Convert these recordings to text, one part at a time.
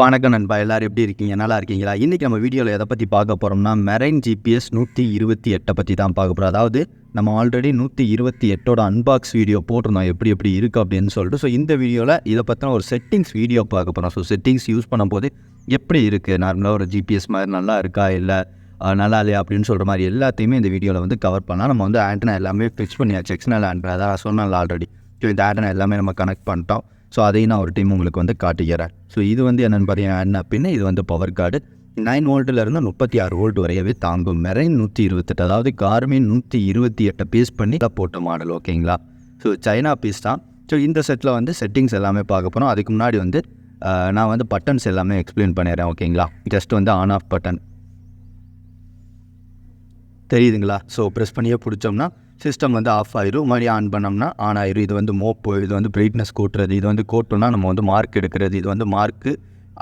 வணக்கம் நண்பா. எல்லாரும் எப்படி இருக்கீங்க? நல்லா இருக்கீங்களா? இன்றைக்கி நம்ம வீடியோவில் எதை பற்றி பார்க்க போகிறோம்னா மெரைன் ஜிபிஎஸ் நூற்றி இருபத்தி எட்டை பற்றி தான் பார்க்க போகிறோம் அதாவது நம்ம ஆல்ரெடி நூற்றி இருபத்தி எட்டோட அன்பாக்ஸ் வீடியோ போட்டிருந்தோம். எப்படி எப்படி இருக்குது அப்படின்னு சொல்லிட்டு. ஸோ இந்த வீடியோவில் இதை பற்றின ஒரு செட்டிங்ஸ் வீடியோ பார்க்க போகிறோம் ஸோ செட்டிங்ஸ் யூஸ் பண்ணும்போது எப்படி இருக்குது நார்மலாக ஒரு ஜிபிஎஸ் மாதிரி நல்லா இருக்கா? இல்லை நல்லா இல்லையா? அப்படின்னு சொல்கிற மாதிரி எல்லாத்தையுமே இந்த வீடியோவில் வந்து கவர் பண்ணால் நம்ம வந்து ஆண்டனா எல்லாமே ஃபிக்ஸ் பண்ணியாச்சு. எக்ஸ்னல் ஆண்டனா தான் சொன்னால ஆல்ரெடி ஸோ இந்த ஆண்டனா எல்லாமே நம்ம கனெக்ட் பண்ணிட்டோம். ஸோ அதையும் நான் ஒரு டீம் உங்களுக்கு வந்து காட்டுகிறேன். ஸோ இது வந்து என்னென்னு பார்த்தீங்கன்னா என்ன இது வந்து பவர் கார்டு நைன் வோல்ட்டிலேருந்து முப்பத்தி ஆறு வோல்ட் வரையவே தாங்கும். மெரைன் நூற்றி இருபத்தெட்டு அதாவது கார்மின் நூற்றி இருபத்தி எட்டை பீஸ் பண்ணி போட்ட மாடல் ஓகேங்களா ஸோ சைனா பீஸ் தான். ஸோ இந்த செட்டில் வந்து செட்டிங்ஸ் எல்லாமே பார்க்க போகிறோம் அதுக்கு முன்னாடி வந்து நான் வந்து பட்டன்ஸ் எல்லாமே எக்ஸ்பிளைன் பண்ணிடுறேன் ஓகேங்களா ஜஸ்ட் வந்து ஆன் ஆஃப் பட்டன் தெரியுதுங்களா? ஸோ ப்ரெஸ் பண்ணியே பிடிச்சோம்னா சிஸ்டம் வந்து ஆஃப் ஆயிரும். மறுபடியும் ஆன் பண்ணோம்னா ஆன் ஆயிரும். இது வந்து மோப்பு இது வந்து பிரைட்னஸ் கூட்டுறது இது வந்து கூட்டோம்னா நம்ம வந்து மார்க் எடுக்கிறது இது வந்து மார்க்கு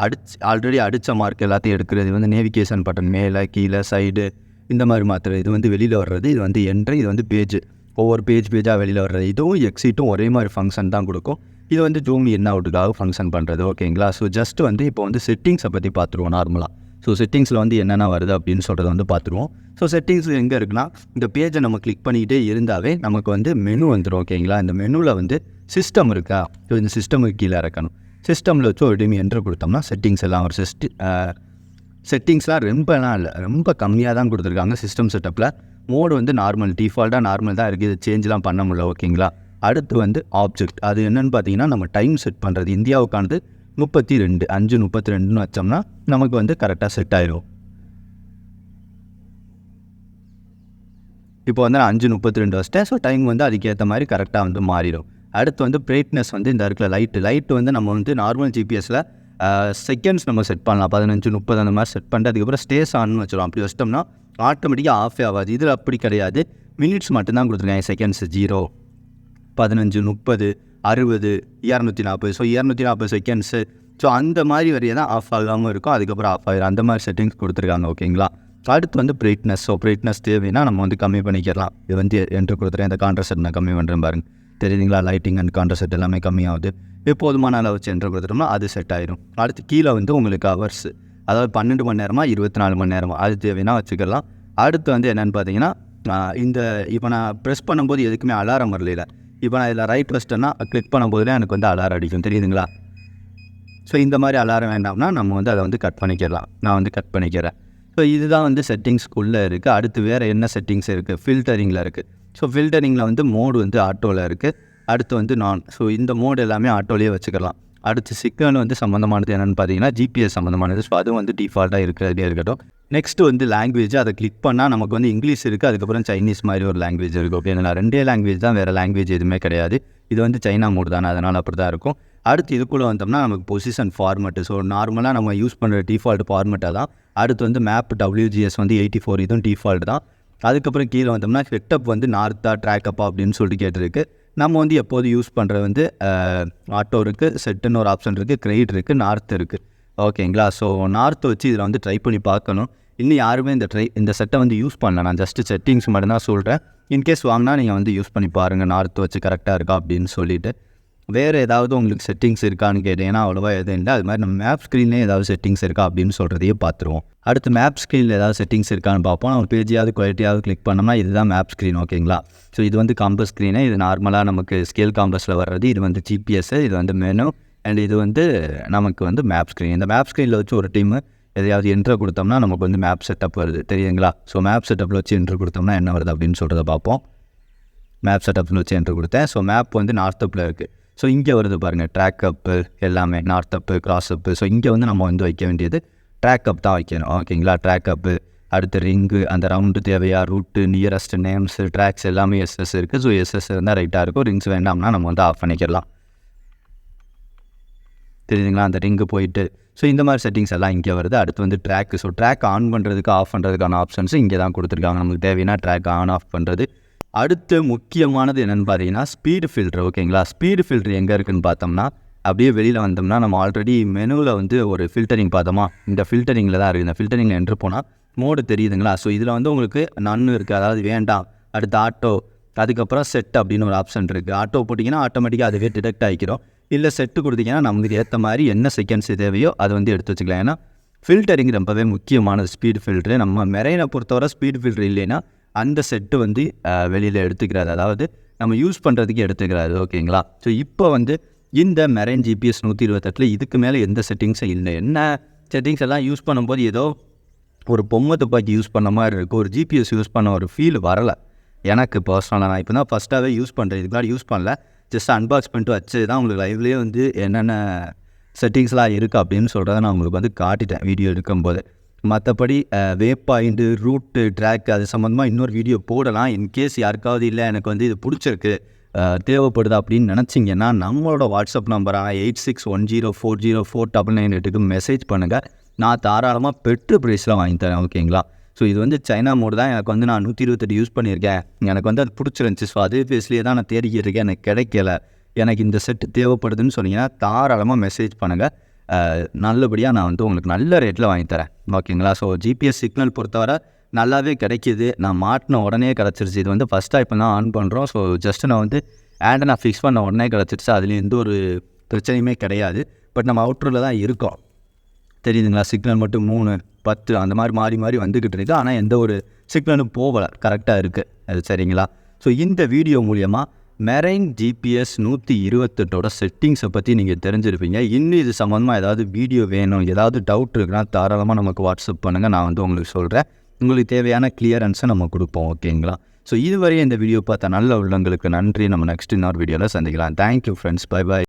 அடிச்சு ஆல்ரெடி அடித்த மார்க் எல்லாத்தையும் எடுக்கிறது. இது வந்து நேவிகேஷன் பட்டன் மேலே கீழே சைடு இந்த மாதிரி மாற்றுறது இது வந்து வெளியில் வர்றது இது வந்து என்ட்ரு இது வந்து பேஜ் ஒவ்வொரு பேஜ் பேஜாக வெளியில் வர்றது. இதுவும் எக்ஸிட்டும் ஒரே மாதிரி ஃபங்க்ஷன் தான் கொடுக்கும். இது வந்து ஜூம் என்ன அவுட்டுக்காக ஃபங்க்ஷன் பண்ணுறது ஓகேங்களா ஸோ ஜஸ்ட் வந்து இப்போ வந்து செட்டிங்ஸை பற்றி பார்த்துருவோம் நார்மலாக ஸோ செட்டிங்ஸில் வந்து என்னென்ன வருது அப்படின்னு சொல்கிறத வந்து பார்த்துருவோம். ஸோ செட்டிங்ஸ் எங்கே இருக்குன்னா இந்த பேஜை நம்ம கிளிக் பண்ணிக்கிட்டே இருந்தாவே நமக்கு வந்து மெனு வந்துடும் ஓகேங்களா இந்த மெனுவில் வந்து சிஸ்டம் இருக்கா? ஸோ இந்த சிஸ்டமுக்கு கீழே இறக்கணும். சிஸ்டமில் வச்சு ஒரு டைம் என்ட்ரு கொடுத்தோம்னா செட்டிங்ஸ் எல்லாம் ஒரு சிஸ்டி செட்டிங்ஸ்லாம் ரொம்பலாம் இல்லை. ரொம்ப கம்மியாக தான் கொடுத்துருக்காங்க சிஸ்டம் செட்டப்பில் மோடு வந்து நார்மல் டிஃபால்ட்டாக நார்மல் தான் இருக்குது இது சேஞ்செலாம் பண்ண முடியல ஓகேங்களா அடுத்து வந்து ஆப்ஜெக்ட் அது என்னென்னு பார்த்தீங்கன்னா நம்ம டைம் செட் பண்ணுறது இந்தியாவுக்கானது முப்பத்தி ரெண்டு அஞ்சு முப்பத்தி ரெண்டுன்னு வச்சோம்னா நமக்கு வந்து கரெக்டாக செட் ஆயிடும் இப்போ வந்து நான் அஞ்சு முப்பத்தி ரெண்டு வச்சிட்டேன். ஸோ டைம் வந்து அதுக்கேற்ற மாதிரி கரெக்டாக வந்து மாறிடும் அடுத்து வந்து பிரைட்னஸ் வந்து இந்த இருக்கிற லைட்டு லைட்டு வந்து நம்ம வந்து நார்மல் ஜிபிஎஸில் செகண்ட்ஸ் நம்ம செட் பண்ணலாம். பதினஞ்சு முப்பது அந்த மாதிரி செட் பண்ணிட்டு அதுக்கப்புறம் ஸ்டேஸ் ஆன்னு வச்சிடும் அப்படி வச்சிட்டோம்னா ஆட்டோமேட்டிக்காக ஆஃபே ஆகாது. இதில் அப்படி கிடையாது. மினிட்ஸ் மட்டும்தான் கொடுத்துருக்காங்க. செகண்ட்ஸ் ஜீரோ பதினஞ்சு முப்பது அறுபது இரநூத்தி நாற்பது ஸோ இரநூத்தி நாற்பது செகண்ட்ஸு ஸோ அந்த மாதிரி வரையே தான் ஆஃப் ஆகாமல் இருக்கும். அதுக்கப்புறம் ஆஃப் ஆகிடும் அந்த மாதிரி செட்டிங்ஸ் கொடுத்துருக்காங்க ஓகேங்களா அடுத்து வந்து பிரைட்னஸ் ஸோ பிரைட்னஸ் தேவைன்னா நம்ம வந்து கம்மி பண்ணிக்கலாம் இது வந்து என்று கொடுத்துறேன் இந்த கான்ட்ரசெட் நான் கம்மி பண்ணுறேன் பாருங்க. தெரியுதுங்களா? லைட்டிங் அண்ட் கான்ட்ரசெட் எல்லாமே கம்மியாகுது. எப்போதுமான அளவு வச்சு என்று கொடுத்துட்டோம்னா அது செட் ஆயிடும் அடுத்து கீழே வந்து உங்களுக்கு ஹவர்ஸ் அதாவது பன்னெண்டு மணி நேரமா இருபத்தி நாலு மணி நேரமா. அது தேவைன்னா வச்சுக்கலாம். அடுத்து வந்து என்னென்னு பார்த்தீங்கன்னா இந்த இப்போ நான் ப்ரெஸ் பண்ணும்போது எதுக்குமே அலாரம் வரல இப்போ நான் இதில் ரைட் வச்சிட்டேன்னா கிளிக் பண்ணும்போதுல எனக்கு வந்து அலாரம் அடிக்கும். தெரியுதுங்களா? ஸோ இந்த மாதிரி அலாரம் வேண்டாம்னா நம்ம வந்து அதை வந்து கட் பண்ணிக்கிடலாம். நான் வந்து கட் பண்ணிக்கிறேன். ஸோ இதுதான் வந்து செட்டிங்ஸ்க்குள்ளே இருக்குது அடுத்து வேறு என்ன செட்டிங்ஸ் இருக்குது ஃபில்டரிங்கில் இருக்குது ஸோ ஃபில்டரிங்கில் வந்து மோடு வந்து ஆட்டோவில் இருக்குது அடுத்து வந்து நான் ஸோ இந்த மோடு எல்லாமே ஆட்டோலேயே வச்சுக்கலாம். அடுத்து சிக்னல் வந்து சம்மந்தமானது என்னென்னு பார்த்தீங்கன்னா ஜிபிஎஸ் சம்மந்தமானது ஸோ அதுவும் வந்து டிஃபால்ட்டாக இருக்கிறதே இருக்கட்டும். நெக்ஸ்ட் வந்து லாங்குவேஜ் அதை கிளிக் பண்ணால் நமக்கு வந்து இங்கிலீஷ் இருக்குது அதுக்கப்புறம் சைனீஸ் மாதிரி ஒரு லாங்குவேஜ் இருக்குது ஓகேங்களா ரெண்டே லாங்குவேஜ் தான் வேறு லாங்குவேஜ் எதுவுமே கிடையாது. இது வந்து சைனா மோடு தானே அதனால் அப்படி தான் இருக்கும். அடுத்து இதுக்குள்ளே வந்தோம்னா நமக்கு பொசிஷன் ஃபார்மெட்டு ஸோ நார்மலாக நம்ம யூஸ் பண்ணுற டிஃபால்ட் ஃபார்மெட்டாக தான். அடுத்து வந்து மேப் டபிள்யூஜிஎஸ் வந்து எயிட்டி ஃபோர் இதுவும் டிஃபால்ட் தான். அதுக்கப்புறம் கீழே வந்தோம்னா செட்டப் வந்து நார்த்தா ட்ராக்கப்பா அப்படின்னு சொல்லிட்டு கேட்டிருக்கு. நம்ம வந்து எப்போது யூஸ் பண்ணுறது வந்து ஆட்டோ இருக்குது செட்டுன்னு ஒரு ஆப்ஷன் இருக்குது கிரெடிட் இருக்குது நார்த் இருக்குது ஓகேங்களா ஸோ நார்த்தை வச்சு இதில் வந்து ட்ரை பண்ணி பார்க்கணும். இன்னும் யாருமே இந்த ட்ரை இந்த செட்டை வந்து யூஸ் பண்ணல. நான் ஜஸ்ட்டு செட்டிங்ஸ் மட்டும்தான் சொல்கிறேன் இன்கேஸ் வாங்கினா நீங்கள் வந்து யூஸ் பண்ணி பாருங்கள் நார்த் வச்சு கரெக்டாக இருக்கா அப்படின்னு சொல்லிவிட்டு வேறு ஏதாவது உங்களுக்கு செட்டிங்ஸ் இருக்கான்னு கேட்டீங்கன்னா அவ்வளோவா எதுவும் இல்லை. அது மாதிரி நம்ம மேப் ஸ்க்ரீன்லேயே ஏதாவது செட்டிங்ஸ் இருக்கா அப்படின்னு சொல்கிறதையே பார்த்துருவோம். அடுத்து மேப் ஸ்க்ரீனில் ஏதாவது செட்டிங்ஸ் இருக்கான்னு பார்ப்போம். நம்ம பேஜையாவது குவாலிட்டியாவது கிளிக் பண்ணோம்னா இதுதான் மேப் ஸ்க்ரீன் ஓகேங்களா ஸோ இது வந்து காம்பஸ் ஸ்க்ரீனு இது நார்மலாக நமக்கு ஸ்கேல் காம்பஸில் வர்றது இது வந்து ஜிபிஎஸ் இது வந்து மெனு அண்ட் இது வந்து நமக்கு வந்து மேப் ஸ்க்ரீன் இந்த மேப் ஸ்க்ரீனில் வச்சு ஒரு டீமு எதையாவது என்ட்ரு கொடுத்தோம்னா நமக்கு வந்து மேப் செட்டப் வருது. தெரியுங்களா ஸோ மேப் செட்டப்பில் வச்சு என்ட்ரு கொடுத்தோம்னா என்ன வருது அப்படின்னு சொல்கிறத பார்ப்போம். மேப் செட்டப்னு வச்சு என்ட்ரு கொடுத்தேன். ஸோ மேப் வந்து நார்த்தப்பில் இருக்குது ஸோ இங்கே வருது பாருங்கள் ட்ராக் அப்பு எல்லாமே north up course up so இங்கே வந்து நம்ம வந்து வைக்க வேண்டியது ட்ராக் அப் தான் வைக்கணும். ஓகேங்களா? ட்ராக் அப்பு அடுத்து ரிங்கு அந்த ரவுண்டு தேவையா? ரூட்டு நியரஸ்ட் நேம்ஸு ட்ராக்ஸ் எல்லாமே எஸ்எஸ் இருக்குது ஸோ எஸ்எஸ் இருந்தால் ரைட்டாக இருக்கும். ரிங்ஸ் வேண்டாம்னா நம்ம வந்து ஆஃப் பண்ணிக்கலாம். தெரியுதுங்களா? அந்த ரிங்கு போயிட்டு. ஸோ இந்த மாதிரி செட்டிங்ஸ் எல்லாம் இங்கே வருது. அடுத்து வந்து ட்ராக்கு ஸோ ட்ராக் ஆன் பண்ணுறதுக்கு ஆஃப் பண்ணுறதுக்கான ஆப்ஷன்ஸ் இங்கே தான் கொடுத்துருக்காங்க. நமக்கு தேவைன்னா ட்ராக் ஆன் ஆஃப் பண்ணுறது அடுத்து முக்கியமானது என்னென்னு பார்த்தீங்கன்னா ஸ்பீடு ஃபில்டர் ஓகேங்களா ஸ்பீடு ஃபில்டர் எங்கே இருக்குதுன்னு பார்த்தோம்னா அப்படியே வெளியில் வந்தோம்னா நம்ம ஆல்ரெடி மெனுவில் வந்து ஒரு ஃபில்டரிங் பார்த்தோமா? இந்த ஃபில்டரிங்கில் தான் இருக்குது இந்த ஃபில்டரிங்கில் என்ட்ரு போனால் மோடு தெரியுதுங்களா? ஸோ இதில் வந்து உங்களுக்கு நன்னு இருக்குது அதாவது வேண்டாம். அடுத்து ஆட்டோ அதுக்கப்புறம் செட் அப்படின்னு ஒரு ஆப்ஷன் இருக்குது ஆட்டோ போட்டிங்கன்னா ஆட்டோமேட்டிக்காக அதுவே டிடெக்ட் ஆகிக்கிறோம் இல்லை செட்டு கொடுத்தீங்கன்னா நமக்கு ஏற்ற மாதிரி என்ன செகண்ட்ஸ் தேவையோ அதை வந்து எடுத்து வச்சுக்கலாம். ஏன்னா ஃபில்டரிங் ரொம்பவே முக்கியமானது. ஸ்பீட் ஃபில்ட்ரு நம்ம மெரைனை பொறுத்தவரை ஸ்பீட் ஃபில்ட்ரு இல்லைன்னா அந்த செட்டு வந்து வெளியில் எடுத்துக்கிறாரு. அதாவது நம்ம யூஸ் பண்ணுறதுக்கு எடுத்துக்கிறாரு. ஓகேங்களா? ஸோ இப்போ வந்து இந்த மெரைன் ஜிபிஎஸ் நூற்றி இருபத்தெட்டில் இதுக்கு மேலே எந்த செட்டிங்ஸும் இல்லை. என்ன செட்டிங்ஸ் எல்லாம் யூஸ் பண்ணும்போது ஏதோ ஒரு பொம்மை துப்பாக்கி யூஸ் பண்ண மாதிரி இருக்குது ஒரு ஜிபிஎஸ் யூஸ் பண்ண ஒரு ஃபீல் வரலை. எனக்கு பர்சனலாக நான் இப்போ தான் ஃபஸ்ட்டாகவே யூஸ் பண்ணுறேன் இதுக்கு முன்னாடி யூஸ் பண்ணல. ஜஸ்ட் அன்பாக்ஸ் பண்ணிட்டு வச்சு தான் உங்களுக்கு லைவ்லேயே வந்து என்னென்ன செட்டிங்ஸ்லாம் இருக்குது அப்படின்னு சொல்கிறத நான் உங்களுக்கு வந்து காட்டிட்டேன். வீடியோ எடுக்கும்போது. மற்றபடி வே ரூட்டு ட்ராக் அது சம்மந்தமாக இன்னொரு வீடியோ போடலாம். இன்கேஸ் யாருக்காவது இல்லை எனக்கு வந்து இது பிடிச்சிருக்கு தேவைப்படுது அப்படின்னு நினச்சிங்கன்னா நம்மளோட WhatsApp நம்பரான eight six one zero four zero four double nine எட்டுக்கு மெசேஜ் பண்ணுங்கள் நான் தாராளமாக பெட்ரு ப்ரைஸில் வாங்கி தரேன் ஓகேங்களா ஸோ இது வந்து சைனா மோடு தான். எனக்கு வந்து நான் நூற்றி இருபத்தெட்டு யூஸ் பண்ணியிருக்கேன். எனக்கு வந்து அது பிடிச்சிருந்துச்சி. ஸோ அதே பேஸ்லேயே தான் நான் தேடிக்கிட்டு இருக்கேன். எனக்கு கிடைக்கல. எனக்கு இந்த செட்டு தேவைப்படுதுன்னு சொன்னீங்கன்னா தாராளமாக மெசேஜ் பண்ணுங்கள் நல்லபடியாக நான் வந்து உங்களுக்கு நல்ல ரேட்டில் வாங்கி தரேன். ஓகேங்களா? ஸோ ஜிபிஎஸ் சிக்னல் பொறுத்தவரை நல்லாவே கிடைக்கிது. நான் மாட்டின உடனே கிடச்சிருச்சு. இது வந்து ஃபஸ்ட்டாக இப்போ தான் ஆன் பண்ணுறோம் ஸோ ஜஸ்ட் நான் வந்து ஆண்டை நான் ஃபிக்ஸ் பண்ண உடனே கிடச்சிருச்சு. அதுலேயும் எந்த ஒரு பிரச்சனையுமே கிடையாது. பட் நம்ம அவுட்டரில் தான் இருக்கோம். தெரியுதுங்களா? சிக்னல் மட்டும் மூணு பத்து அந்த மாதிரி மாறி மாறி வந்துக்கிட்டு இருக்குது ஆனால் எந்த ஒரு சிக்னலும் போகலை. கரெக்டாக இருக்குது அது சரிங்களா? ஸோ இந்த வீடியோ மூலியமாக மெரைன் ஜிபிஎஸ் நூற்றி இருபத்தெட்டோட செட்டிங்ஸை பற்றி நீங்கள் தெரிஞ்சிருப்பீங்க. இன்னும் இது சம்மந்தமாக ஏதாவது வீடியோ வேணும் ஏதாவது டவுட் இருக்குன்னா தாராளமாக நமக்கு வாட்ஸ்அப் பண்ணுங்கள் நான் வந்து உங்களுக்கு சொல்கிறேன் உங்களுக்கு தேவையான கிளியரன்ஸை நம்ம கொடுப்போம். ஓகேங்களா ஸோ இதுவரையும் இந்த வீடியோ பார்த்த நல்ல உள்ளங்களுக்கு நன்றி. நம்ம நெக்ஸ்ட் இன்னொரு வீடியோவில் சந்திக்கலாம். Thank you friends by by